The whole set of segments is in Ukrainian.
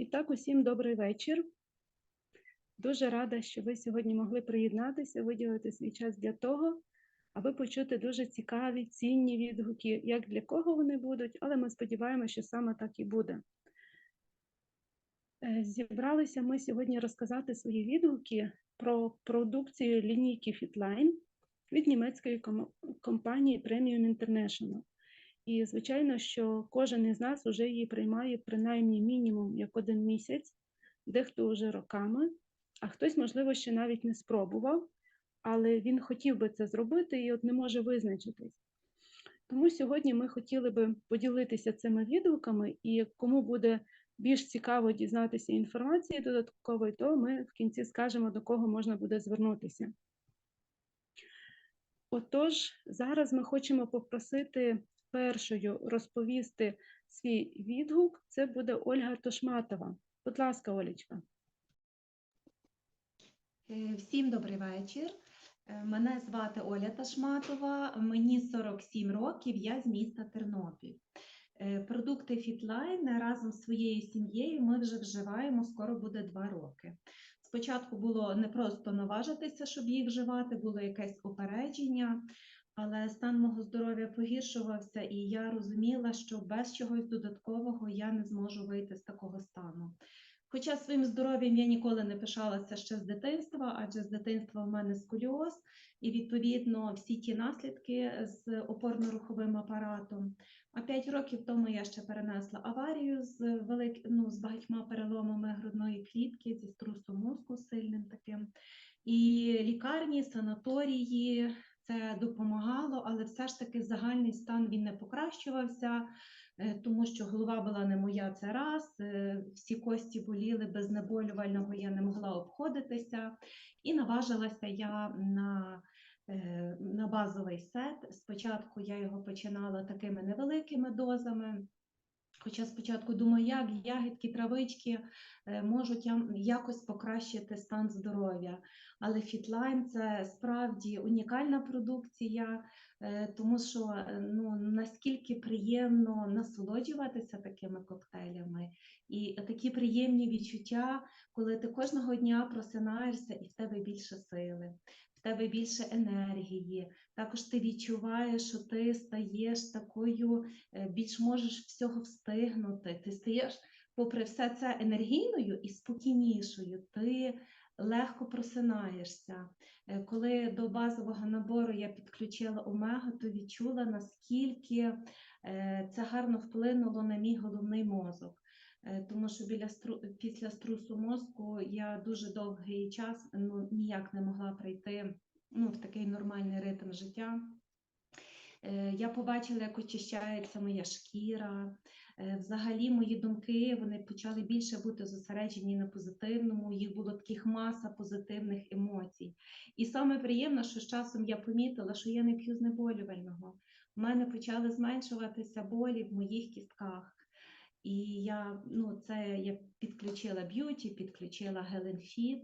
І так, усім добрий вечір. Дуже рада, що ви сьогодні могли приєднатися, виділити свій час для того, аби почути дуже цікаві, цінні відгуки, як для кого вони будуть, але ми сподіваємося, що саме так і буде. Е, Зібралися ми сьогодні розказати свої відгуки про продукцію лінійки Fitline від німецької компанії Premium International. І, звичайно, що кожен із нас вже її приймає принаймні мінімум як один місяць, дехто вже роками, а хтось, можливо, ще навіть не спробував, але він хотів би це зробити і от не може визначитись. Тому сьогодні ми хотіли би поділитися цими відгуками, і кому буде більш цікаво дізнатися інформації додаткової, то ми в кінці скажемо, до кого можна буде звернутися. Отож, зараз ми хочемо попросити першою розповісти свій відгук. Це буде Ольга Тошматова. Будь ласка, Олічка. Е, Всім добрий вечір. Е, Мене звати Оля Ташматова, мені 47 років, я з міста Тернопіль. Е, Продукти Fitline разом з своєю сім'єю ми вже вживаємо, скоро буде 2 роки. Спочатку було не просто наважитися, щоб їх вживати, було якесь опередження, але стан мого здоров'я погіршувався, і я розуміла, що без чогось додаткового я не зможу вийти з такого стану. Хоча своїм здоров'ям я ніколи не пишалася ще з дитинства, адже з дитинства в мене сколіоз, і відповідно всі ті наслідки з опорно-руховим апаратом. А 5 років тому я ще перенесла аварію з велик... ну, з багатьма переломами грудної клітки, зі струсом мозку сильним таким. І лікарні, санаторії це допомагало, але все ж таки загальний стан він не покращувався. Е, тому що голова була не моя це раз, е, всі кості боліли без наболювального, я не могла обходитися. І наважилася я на, е, на базовий сет. Спочатку я його починала такими невеликими дозами. Хоча спочатку думаю, як ягідки, травички е, можуть якось покращити стан здоров'я. Але Fitline – це справді унікальна продукція, е, тому що е, ну, наскільки приємно насолоджуватися такими коктейлями, і такі приємні відчуття, коли ти кожного дня просинаєшся і в тебе більше сили, в тебе більше енергії. Також ти відчуваєш, що ти стаєш такою, е, більш можеш всього встигнути. Ти стаєш, попри все це, енергійною і спокійнішою. Ти легко просинаєшся. Е, Коли до базового набору я підключила омегу, то відчула, наскільки е, це гарно вплинуло на мій головний мозок. Е, Тому що біля стру... після струсу мозку я дуже довгий час ну, ніяк не могла прийти ну, в такий нормальний ритм життя. Е, Я побачила, як очищається моя шкіра. Е, Взагалі мої думки вони почали більше бути зосереджені на позитивному, їх було таких маса позитивних емоцій. І саме приємно, що з часом я помітила, що я не п'ю знеболювального. У мене почали зменшуватися болі в моїх кістках. І я, ну, це я підключила б'юті, підключила Геленфіт.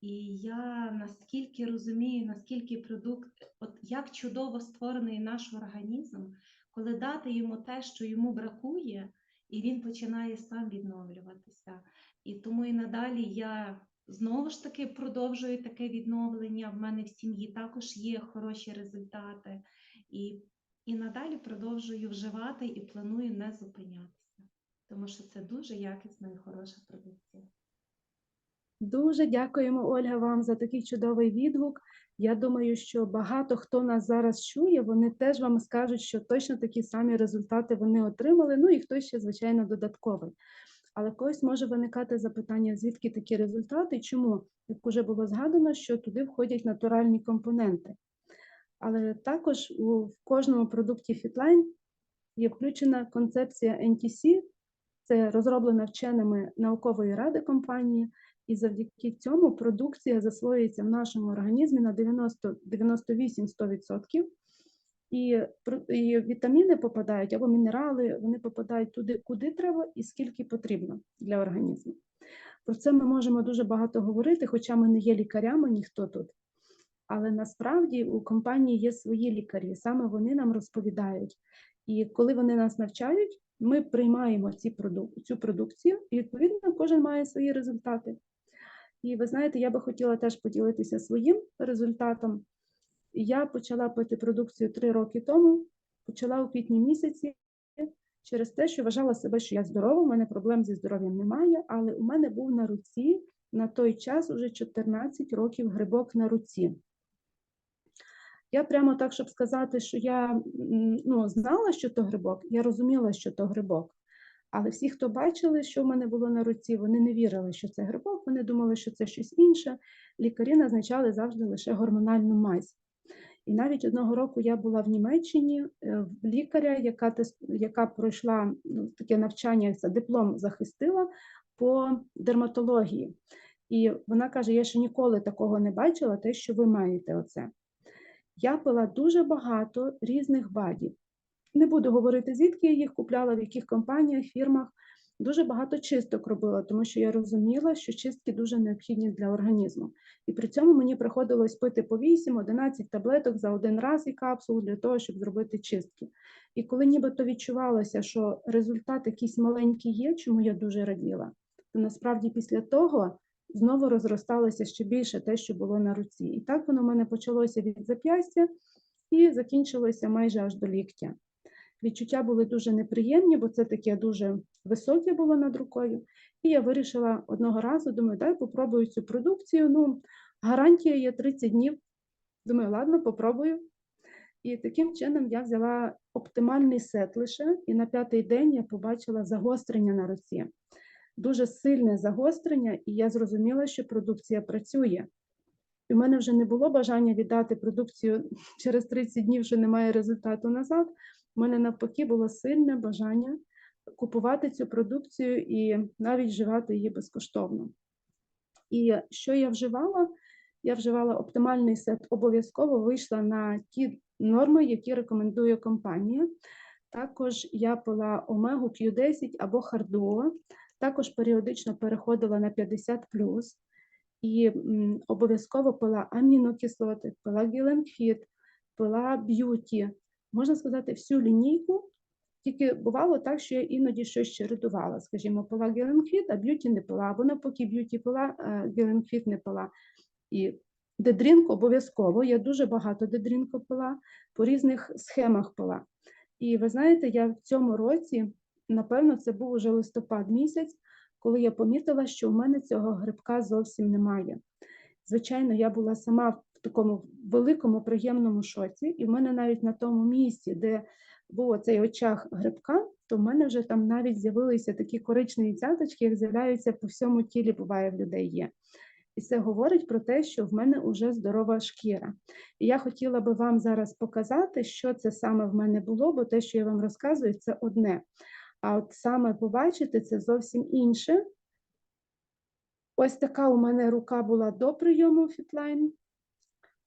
І я наскільки розумію, наскільки продукт, от як чудово створений наш організм, коли дати йому те, що йому бракує, і він починає сам відновлюватися. І тому і надалі я знову ж таки продовжую таке відновлення. В мене в сім'ї також є хороші результати. І, і надалі продовжую вживати і планую не зупинятися, тому що це дуже якісна і хороша продукція. Дуже дякуємо, Ольга, вам за такий чудовий відгук. Я думаю, що багато хто нас зараз чує, вони теж вам скажуть, що точно такі самі результати вони отримали. Ну і хтось ще, звичайно, додатковий. Але когось може виникати запитання, звідки такі результати, чому, як вже було згадано, що туди входять натуральні компоненти. Але також у в кожному продукті Fitline є включена концепція NTC, це розроблена вченими наукової ради компанії, і завдяки цьому продукція засвоюється в нашому організмі на 90, 98-100%. І, і вітаміни попадають або мінерали, вони попадають туди, куди треба і скільки потрібно для організму. Про це ми можемо дуже багато говорити, хоча ми не є лікарями, ніхто тут. Але насправді у компанії є свої лікарі, саме вони нам розповідають. І коли вони нас навчають, Ми приймаємо ці продук- цю продукцію, і відповідно кожен має свої результати. І ви знаєте, я би хотіла теж поділитися своїм результатом. Я почала пити продукцію три роки тому, почала у квітні місяці через те, що вважала себе, що я здорова, у мене проблем зі здоров'ям немає, але у мене був на руці на той час уже 14 років грибок на руці. Я прямо так, щоб сказати, що я ну, знала, що то грибок, я розуміла, що то грибок. Але всі, хто бачили, що в мене було на руці, вони не вірили, що це грибок, вони думали, що це щось інше. Лікарі назначали завжди лише гормональну мазь. І навіть одного року я була в Німеччині е, в лікаря, яка, яка пройшла ну, таке навчання, це диплом захистила по дерматології. І вона каже: я ще ніколи такого не бачила, те, що ви маєте оце. Я пила дуже багато різних БАДів. Не буду говорити, звідки я їх купляла, в яких компаніях, фірмах. Дуже багато чисток робила, тому що я розуміла, що чистки дуже необхідні для організму. І при цьому мені приходилось пити по 8-11 таблеток за один раз і капсул для того, щоб зробити чистки. І коли нібито відчувалося, що результат якийсь маленький є, чому я дуже раділа, то насправді після того знову розросталося ще більше те, що було на руці. І так воно в мене почалося від зап'ястя і закінчилося майже аж до ліктя. Відчуття були дуже неприємні, бо це таке дуже високе було над рукою. І я вирішила одного разу, думаю, дай попробую цю продукцію. Ну, гарантія є 30 днів. Думаю, ладно, попробую. І таким чином я взяла оптимальний сет лише, і на п'ятий день я побачила загострення на руці. Дуже сильне загострення, і я зрозуміла, що продукція працює. І в мене вже не було бажання віддати продукцію через 30 днів, що немає результату назад. У мене навпаки було сильне бажання купувати цю продукцію і навіть вживати її безкоштовно. І що я вживала? Я вживала оптимальний сет, обов'язково вийшла на ті норми, які рекомендує компанія. Також я пила омегу Q10 або хардуо. Також періодично переходила на 50 і обов'язково пила амінокислоти, пила гіленфіт, пила б'юті. Можна сказати, всю лінійку. Тільки бувало так, що я іноді щось чередувала. Скажімо, пила геленфіт, а б'юті не пила, або навпаки б'юті пила, а геленфіт не пила. І дедрінк обов'язково. Я дуже багато дедрінку пила, по різних схемах пила. І ви знаєте, я в цьому році, напевно, це був уже листопад місяць, коли я помітила, що в мене цього грибка зовсім немає. Звичайно, я була сама в такому великому приємному шоці, і в мене навіть на тому місці, де був оцей очаг грибка, то в мене вже там навіть з'явилися такі коричневі цяточки, як з'являються по всьому тілі, буває в людей є. І це говорить про те, що в мене вже здорова шкіра. І я хотіла би вам зараз показати, що це саме в мене було, бо те, що я вам розказую, це одне. А от саме побачити це зовсім інше. Ось така у мене рука була до прийому фітлайн.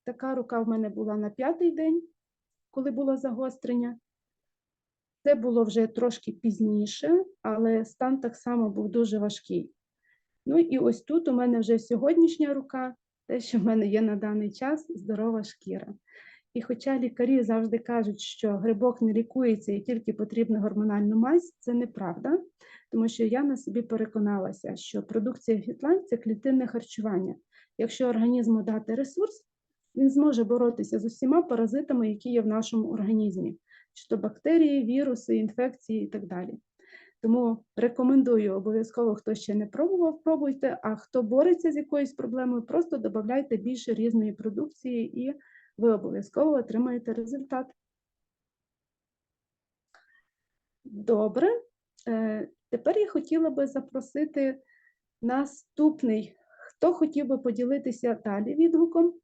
Така рука в мене була на п'ятий день, коли було загострення. Це було вже трошки пізніше, але стан так само був дуже важкий. Ну і ось тут у мене вже сьогоднішня рука, те, що в мене є на даний час здорова шкіра. І хоча лікарі завжди кажуть, що грибок не лікується і тільки потрібна гормональна мазь, це неправда, тому що я на собі переконалася, що продукція фітлайн це клітинне харчування. Якщо організму дати ресурс, він зможе боротися з усіма паразитами, які є в нашому організмі, чи то бактерії, віруси, інфекції і так далі. Тому рекомендую обов'язково, хто ще не пробував, пробуйте. А хто бореться з якоюсь проблемою, просто додавайте більше різної продукції, і ви обов'язково отримаєте результат. Добре. Е, Тепер я хотіла би запросити наступний. Хто хотів би поділитися далі відгуком?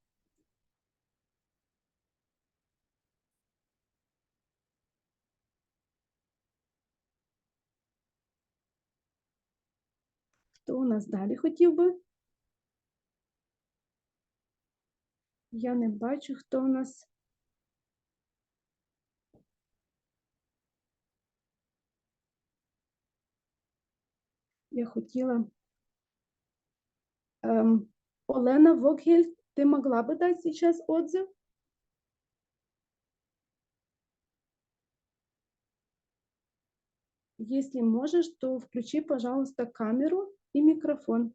Хто у нас далі хотів би? Я не бачу, хто у нас. Я хотіла. Ем, Олена Вогель, ты могла бы дать сейчас отзыв? если можешь, то включи, пожалуйста, камеру и микрофон.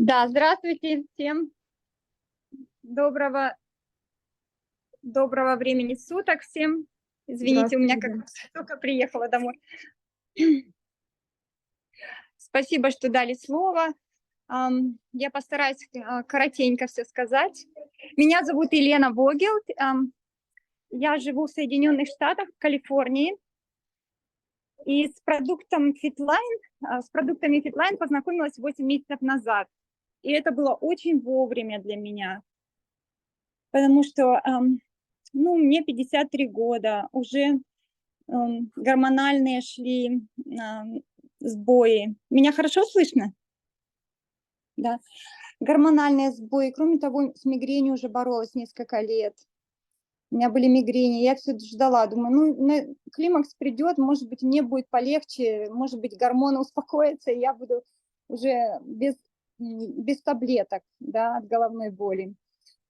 Да, здравствуйте всем. Доброго, доброго времени суток всем. Извините, у меня как только приехала домой. Спасибо, что дали слово. Я постараюсь а, коротенько все сказать. Меня зовут Елена Вогел. Я живу в Соединенных Штатах, в Калифорнии. И с продуктом Fitline, а, с продуктами Fitline познакомилась 8 месяцев назад. И это было очень вовремя для меня, потому что, ну, мне 53 года, уже гормональные шли сбои. Меня хорошо слышно? Да. Гормональные сбои. Кроме того, с мигренью уже боролась несколько лет. У меня были мигрени, я все ждала, думаю, ну, климакс придет, может быть, мне будет полегче, может быть, гормоны успокоятся, и я буду уже без, без таблеток, да, от головной боли.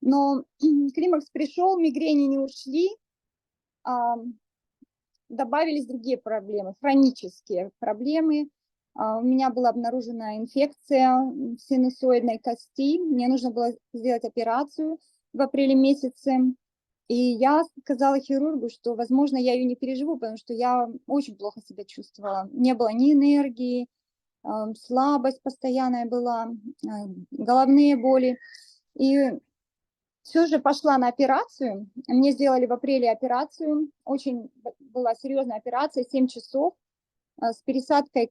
Но климакс пришел, мигрени не ушли, а, добавились другие проблемы, хронические проблемы. А, У меня была обнаружена инфекция синусоидной кости, мне нужно было сделать операцию в апреле месяце. И я сказала хирургу, что, возможно, я ее не переживу, потому что я очень плохо себя чувствовала. Не было ни энергии, слабость постоянная была, головные боли. И все же пошла на операцию. Мне сделали в апреле операцию. Очень была серьезная операция, 7 часов а, с пересадкой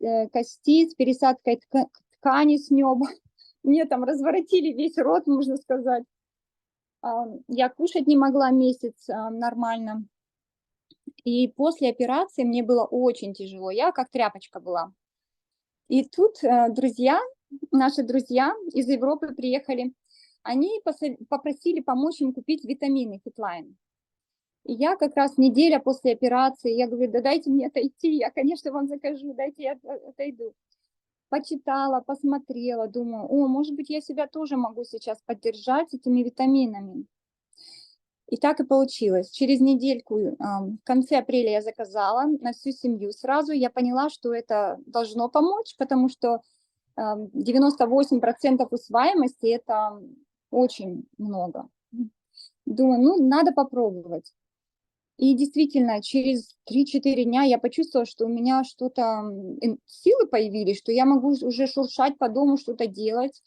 э, кости, с пересадкой тка- ткани с неба. Мне там разворотили весь рот, можно сказать. Я кушать не могла месяц нормально. И после операции мне было очень тяжело. Я как тряпочка была. И тут э, друзья, наши друзья из Европы приехали, они попросили помочь им купить витамины Fitline. И я как раз неделя после операции, я говорю, да дайте мне отойти, я, конечно, вам закажу, дайте я от- отойду. Почитала, посмотрела, думаю, о, может быть, я себя тоже могу сейчас поддержать этими витаминами. И так и получилось. Через недельку, в конце апреля я заказала на всю семью сразу. Я поняла, что это должно помочь, потому что ам, 98% усваиваемости– это очень много. Думаю, ну, надо попробовать. И действительно, через 3-4 дня я почувствовала, что у меня что-то, силы появились, что я могу уж- уже шуршать по дому, что-то делать.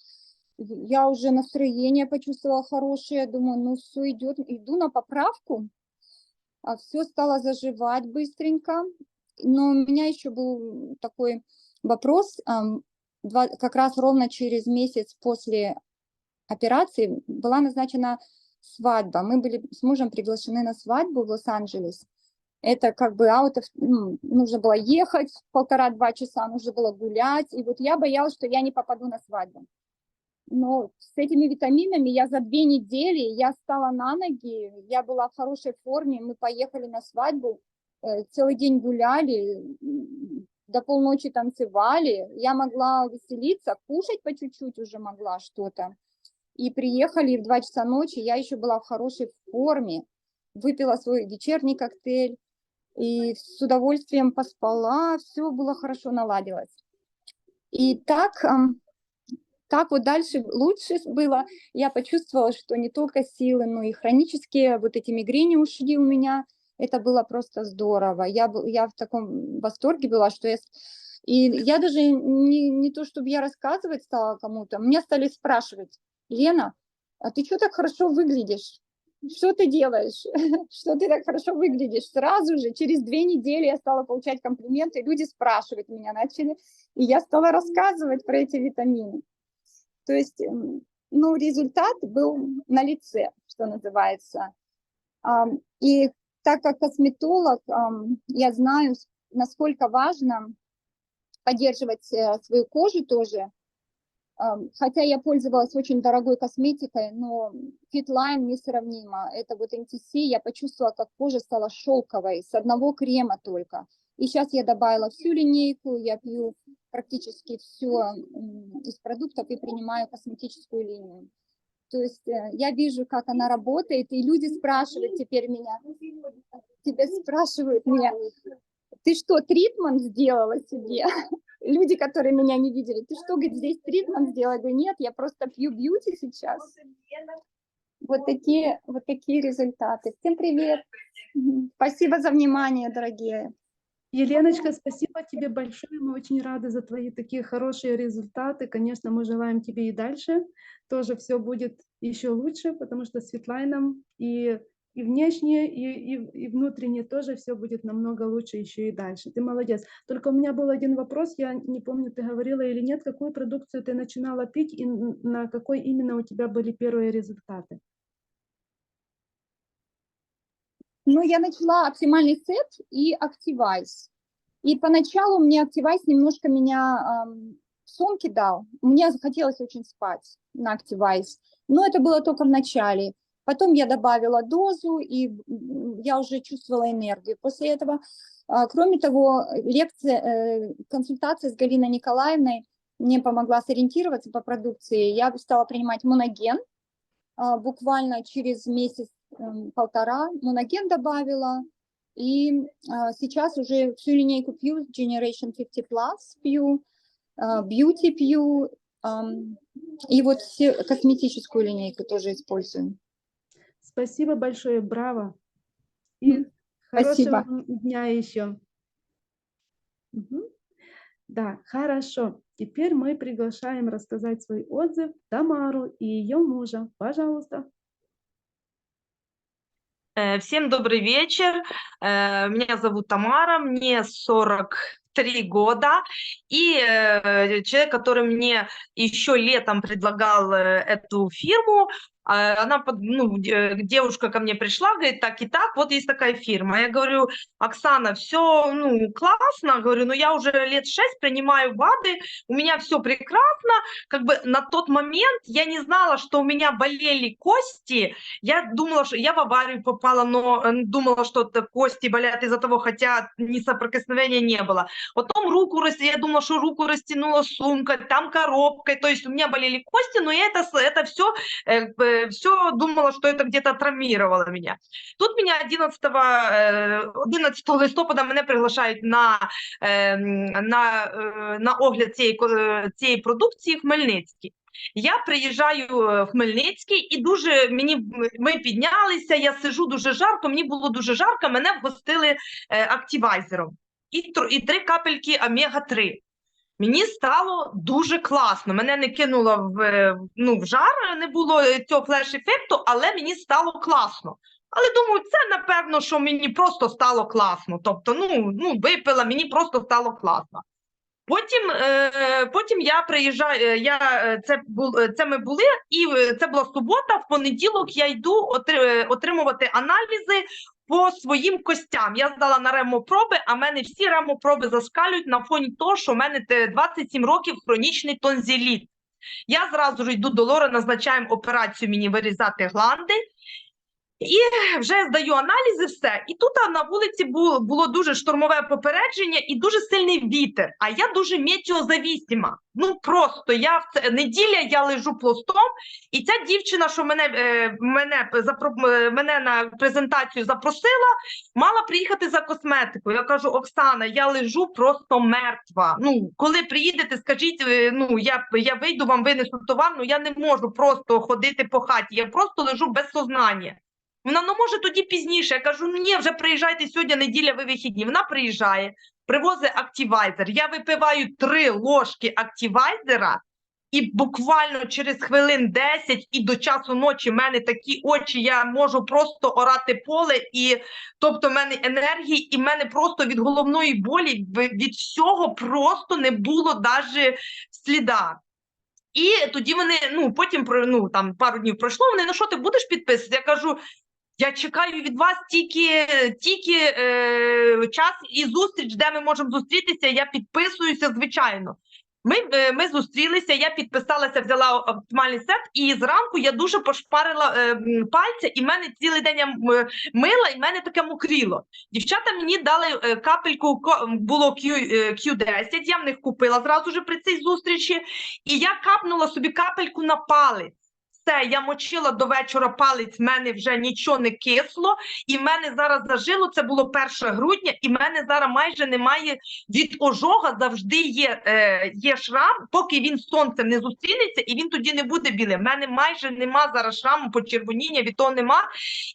Я уже настроение почувствовала хорошее, думаю, ну все идет, иду на поправку, а все стало заживать быстренько. Но у меня еще был такой вопрос, как раз ровно через месяц после операции была назначена свадьба. Мы были с мужем приглашены на свадьбу в Лос-Анджелес. Это как бы out ну, нужно было ехать полтора-два часа, нужно было гулять. И вот я боялась, что я не попаду на свадьбу. Но с этими витаминами я за две недели, я стала на ноги, я была в хорошей форме, мы поехали на свадьбу, э, целый день гуляли, до полночи танцевали, я могла веселиться, кушать по чуть-чуть уже могла что-то. И приехали в 2 часа ночи, я еще была в хорошей форме, выпила свой вечерний коктейль и с удовольствием поспала, все было хорошо наладилось. И так, так вот дальше лучше было. Я почувствовала, что не только силы, но и хронические вот эти мигрени ушли у меня. Это было просто здорово. Я, я в таком восторге была, что я... И я даже не, не то, чтобы я рассказывать стала кому-то, меня стали спрашивать, Лена, а ты что так хорошо выглядишь? Что ты делаешь? Что ты так хорошо выглядишь? Сразу же, через две недели я стала получать комплименты, люди спрашивать меня начали, и я стала рассказывать про эти витамины. То есть, ну, результат был на лице, что называется. И так как косметолог, я знаю, насколько важно поддерживать э, свою кожу тоже. Хотя я пользовалась очень дорогой косметикой, но Fitline несравнимо. Это вот NTC, я почувствовала, как кожа стала шелковой с одного крема только. И сейчас я добавила всю линейку, я пью практически все из продуктов и принимаю косметическую линию. То есть э, я вижу, как она работает, и люди спрашивают теперь меня, тебя спрашивают меня, ты что, тритмент сделала себе? Люди, которые меня не видели, ты что, говорит, здесь тритмент сделала? Я говорю, нет, я просто пью бьюти сейчас. Вот такие, вот такие результаты. Всем привет. Спасибо за внимание, дорогие. Еленочка, спасибо тебе большое. Мы очень рады за твои такие хорошие результаты. Конечно, мы желаем тебе и дальше тоже все будет еще лучше, потому что с Светлайном и, и внешне, и, и, и внутренне тоже все будет намного лучше еще и дальше. Ты молодец. Только у меня был один вопрос, я не помню, ты говорила или нет, какую продукцию ты начинала пить и на какой именно у тебя были первые результаты? Ну, я начала оптимальный сет и Activize. И поначалу мне Activize немножко меня ам, в сон кидал. Мне захотелось очень спать на Activize. Но это было только в начале. Потом я добавила дозу, и я уже чувствовала энергию. После этого, а, кроме того, лекция, э, консультация с Галиной Николаевной мне помогла сориентироваться по продукции. Я стала принимать моноген. а, Буквально через месяц полтора моноген добавила, и а, сейчас уже всю линейку пью, Generation 50 Plus пью, а, Beauty пью, и вот все косметическую линейку тоже использую. Спасибо большое, браво. И хорошего спасибо. вам дня еще. Мгм. Да, хорошо. Теперь мы приглашаем рассказать свой отзыв Тамару и ее мужа. Пожалуйста. Э, Всем добрый вечер. Э, Меня зовут Тамара, мне 43 года. И э, человек, который мне еще летом предлагал эту фирму, она, под- ну, де- девушка ко мне пришла, говорит, так и так, вот есть такая фирма. Я говорю, Оксана, все, ну, классно, говорю, но я уже лет 6 принимаю БАДы, у меня все прекрасно. Как бы на тот момент я не знала, что у меня болели кости, я думала, что я в аварию попала, но э, думала, что это кости болят из-за того, хотя ни соприкосновения не было. Потом руку я думала, что руку растянула сумка, там коробкой, то есть у меня болели кости, но это, это все, все думала, что это где-то травмировало меня. Тут меня 11, е, 11 листопада мене приглашають на, на, е, на огляд цієї, цієї продукції Хмельницький. Я приїжджаю в Хмельницький і дуже мені ми піднялися. Я сижу дуже жарко. Мені було дуже жарко. Мене вгостили е, активайзером і, і три капельки омега 3 Мені стало дуже класно. Мене не кинуло в, е, ну, в жар, не було е, цього флеш-ефекту, але мені стало класно. Але думаю, це напевно, що мені просто стало класно. Тобто, ну, ну випила, мені просто стало класно. Потім, е, потім я приїжджаю. е, Я це бу, це ми були, і це була субота. В понеділок я йду отримувати аналізи по своїм костям. Я здала на ремопроби, а мене всі ремопроби заскалюють на фоні того, що в мене те 27 років хронічний тонзиліт. Я зразу йду до лора, назначаємо операцію мені вирізати гланди. І вже здаю аналізи, все. І тут на вулиці було, було дуже штормове попередження і дуже сильний вітер. А я дуже метеозавісима. Ну просто я в це неділя я лежу пластом, і ця дівчина, що мене, е, мене, запро, мене на презентацію запросила, мала приїхати за косметикою. Я кажу, Оксана, я лежу просто мертва. Ну, коли приїдете, скажіть, е, ну я, я вийду, вам винесу товар, ну я не можу просто ходити по хаті. Я просто лежу без сознання. Вона, ну може тоді пізніше. Я кажу, ну ні, вже приїжджайте сьогодні, неділя, ви вихідні. Вона приїжджає, привозить активайзер. Я випиваю три ложки активайзера, і буквально через хвилин 10 і до часу ночі в мене такі очі, я можу просто орати поле, і тобто в мене енергії, і в мене просто від головної болі від всього просто не було навіть сліда. І тоді вони, ну потім ну, там пару днів пройшло. Вони ну що ти будеш підписувати? Я кажу. Я чекаю від вас тільки, тільки е, час і зустріч, де ми можемо зустрітися. Я підписуюся, звичайно. Ми, е, ми зустрілися, я підписалася, взяла оптимальний сет, і зранку я дуже пошпарила е, пальця, і в мене цілий день я е, мила, і в мене таке мокріло. Дівчата мені дали е, капельку, було Q, е, Q10, я в них купила зразу при цій зустрічі, і я капнула собі капельку на палець. Все, я мочила до вечора палець, в мене вже нічого не кисло, і в мене зараз зажило, це було 1 грудня, і в мене зараз майже немає від ожога, завжди є, е, є шрам, поки він сонцем не зустрінеться, і він тоді не буде білим. В мене майже нема зараз шраму, почервоніння, від того нема.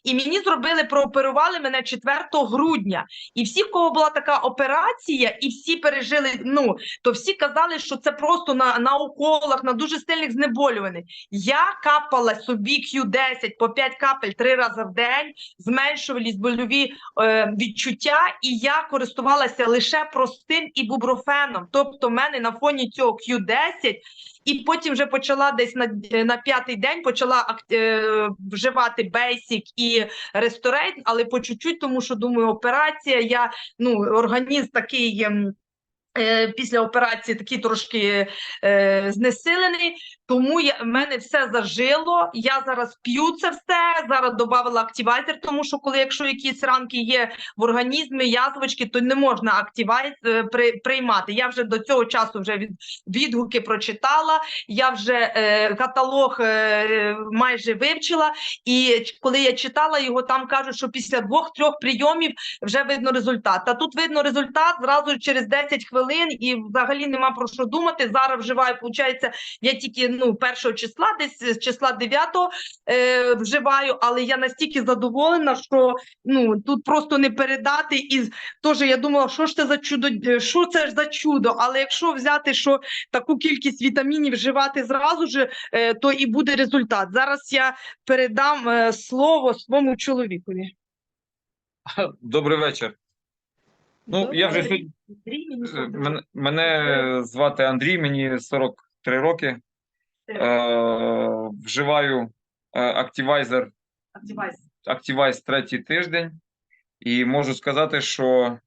І мені зробили, прооперували мене 4 грудня. І всі, в кого була така операція, і всі пережили, ну, то всі казали, що це просто на, на уколах, на дуже сильних знеболюваних. Я капала собі Q10 по 5 капель 3 рази в день, зменшувались больові е, відчуття, і я користувалася лише простим ібупрофеном. Тобто, в мене на фоні цього Q10 і потім вже почала десь на, на п'ятий день почала е, вживати Basic і Restorate, але по чуть-чуть, тому що думаю, операція, я ну організм такий. ем, е, Після операції такий трошки е, знесилений, тому я, в мене все зажило. Я зараз п'ю це все. Зараз додавала активайзер, тому що коли якщо якісь ранки є в організмі, язвочки, то не можна активайз е, при, приймати. Я вже до цього часу вже від, відгуки прочитала. Я вже е, каталог е, майже вивчила. І коли я читала його, там кажуть, що після двох-трьох прийомів вже видно результат. Та тут видно результат зразу через 10 хвилин, і взагалі нема про що думати. Зараз вживаю, виходить, я тільки ну першого числа, десь з числа 9 е, вживаю, але я настільки задоволена, що ну тут просто не передати. І теж я думала, що ж це за чудо, е, що це ж за чудо. Але якщо взяти, що таку кількість вітамінів вживати зразу ж, е, то і буде результат. Зараз я передам е, слово своєму чоловікові. Добрий вечір. Ну, я вже Добрий. е, мене, мене звати Андрій, мені 43 роки. Е, вживаю е, Activizer Activize третій тиждень, і можу сказати, що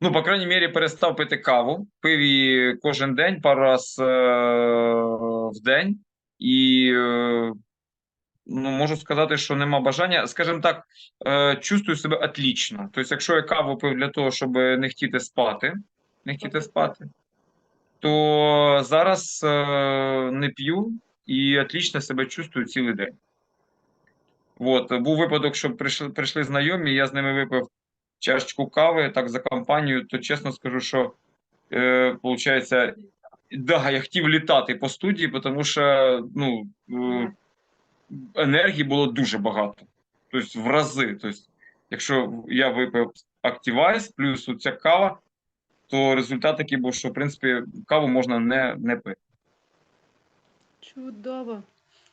ну, по крайній мірі, перестав пити каву, пив її кожен день, пару раз е, в день, і е, ну, можу сказати, що нема бажання. Скажімо так, е, чувствую себе отлично. Тобто, якщо я каву пив для того, щоб не хотіти спати, не хотіти спати, то зараз е, не п'ю і отлично себе чувствую цілий день. От, був випадок, що прийшли, прийшли знайомі, я з ними випив чашечку кави, так за компанію, то чесно скажу, що е, да, я хотів літати по студії, тому що ну, е, енергії було дуже багато. Тобто в рази. Тобто, якщо я випив Activize плюс оця кава, то результат такий був, що в принципі каву можна не, не пити. Чудово.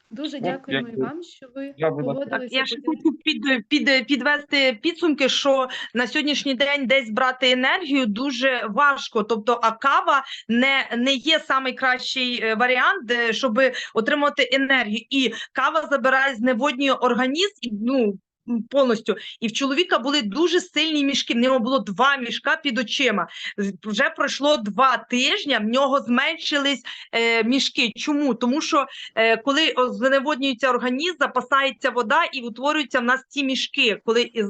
Дуже дякуємо і вам, що ви Я буду- погодилися. я ще поділитися. хочу під, під, підвести підсумки, що на сьогоднішній день десь брати енергію дуже важко. Тобто, а кава не, не є найкращий е, варіант, щоб отримати енергію. І кава забирає зневоднює організм і ну. Повністю і в чоловіка були дуже сильні мішки. В нього було два мішка під очима. Вже пройшло два тижні. В нього зменшились е, мішки. Чому? Тому що е, коли зневоднюється організм, запасається вода і утворюються в нас ці мішки. Коли із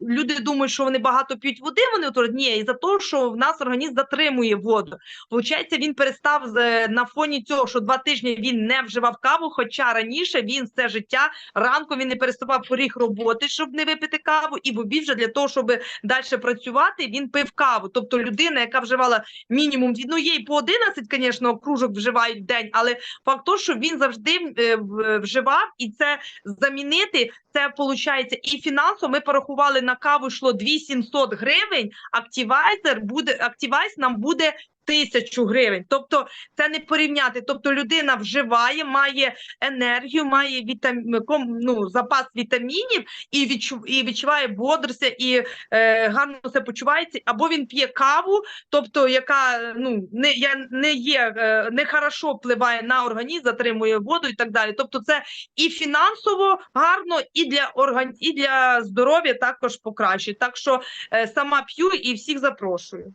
люди думають, що вони багато п'ють води, вони утворюють. Ні, і за те, що в нас організм затримує воду. Получається, він перестав е, на фоні цього, що два тижні він не вживав каву, хоча раніше він все життя ранку він не переставав поріг роботи, щоб не випити каву, і в обід вже для того, щоб далі працювати, він пив каву. Тобто людина, яка вживала мінімум, ну є по 11, звісно, кружок вживають в день, але факт то, що він завжди е, вживав, і це замінити, це виходить і фінансово. Ми порахували на каву йшло 2700 гривень. Активайзер буде активайз нам буде. Тисячу гривень, тобто це не порівняти. Тобто людина вживає, має енергію, має вітам... ну, запас вітамінів і відчув... і відчуває бодрся і е, гарно себе почувається. Або він п'є каву, тобто яка ну не я не є е, не хорошо впливає на організм, затримує воду і так далі. Тобто, це і фінансово гарно, і для орган і для здоров'я також покращить. Так що е, сама п'ю і всіх запрошую.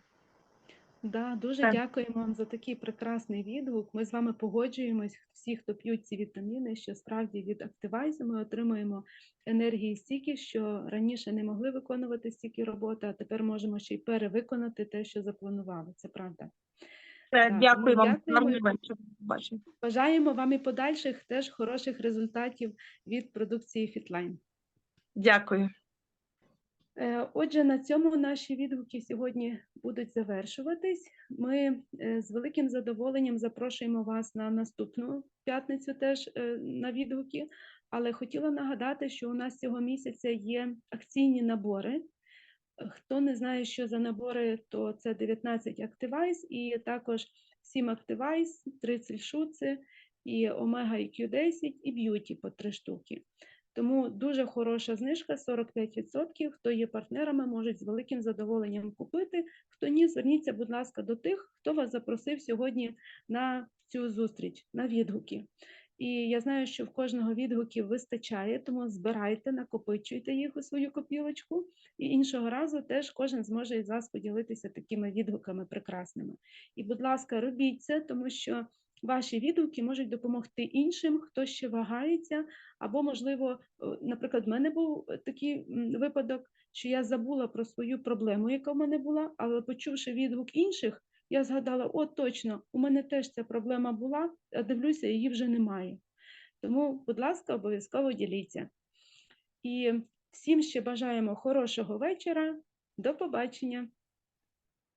Да, дуже Так. дякуємо вам за такий прекрасний відгук. Ми з вами погоджуємось, всі, хто п'ють ці вітаміни, що справді від Активайзу ми отримуємо енергії стільки, що раніше не могли виконувати стільки роботи, а тепер можемо ще й перевиконати те, що запланували. Це правда. Так, дякую вам. дякуємо. Бажаємо вам і подальших теж хороших результатів від продукції Фітлайн. Дякую. Е, Отже, на цьому наші відгуки сьогодні будуть завершуватись. Ми е, з великим задоволенням запрошуємо вас на наступну п'ятницю теж е, на відгуки. Але хотіла нагадати, що у нас цього місяця є акційні набори. Хто не знає, що за набори, то це 19 Activize і також 7 Activize, 30 шуци, і Omega IQ10 і Beauty по 3 штуки. Тому дуже хороша знижка 45%. Хто є партнерами, можуть з великим задоволенням купити. Хто ні, зверніться, будь ласка, до тих, хто вас запросив сьогодні на цю зустріч, на відгуки. І я знаю, що в кожного відгуків вистачає, тому збирайте, накопичуйте їх у свою копілочку. І іншого разу теж кожен зможе із вас поділитися такими відгуками прекрасними. І, будь ласка, робіть це, тому що ваші відгуки можуть допомогти іншим, хто ще вагається, або, можливо, е, наприклад, в мене був е, такий випадок, що я забула про свою проблему, яка в мене була, але почувши відгук інших, я згадала: о, точно, у мене теж ця проблема була, а дивлюся, її вже немає. Тому, будь ласка, обов'язково діліться. І всім ще бажаємо хорошого вечора. До побачення.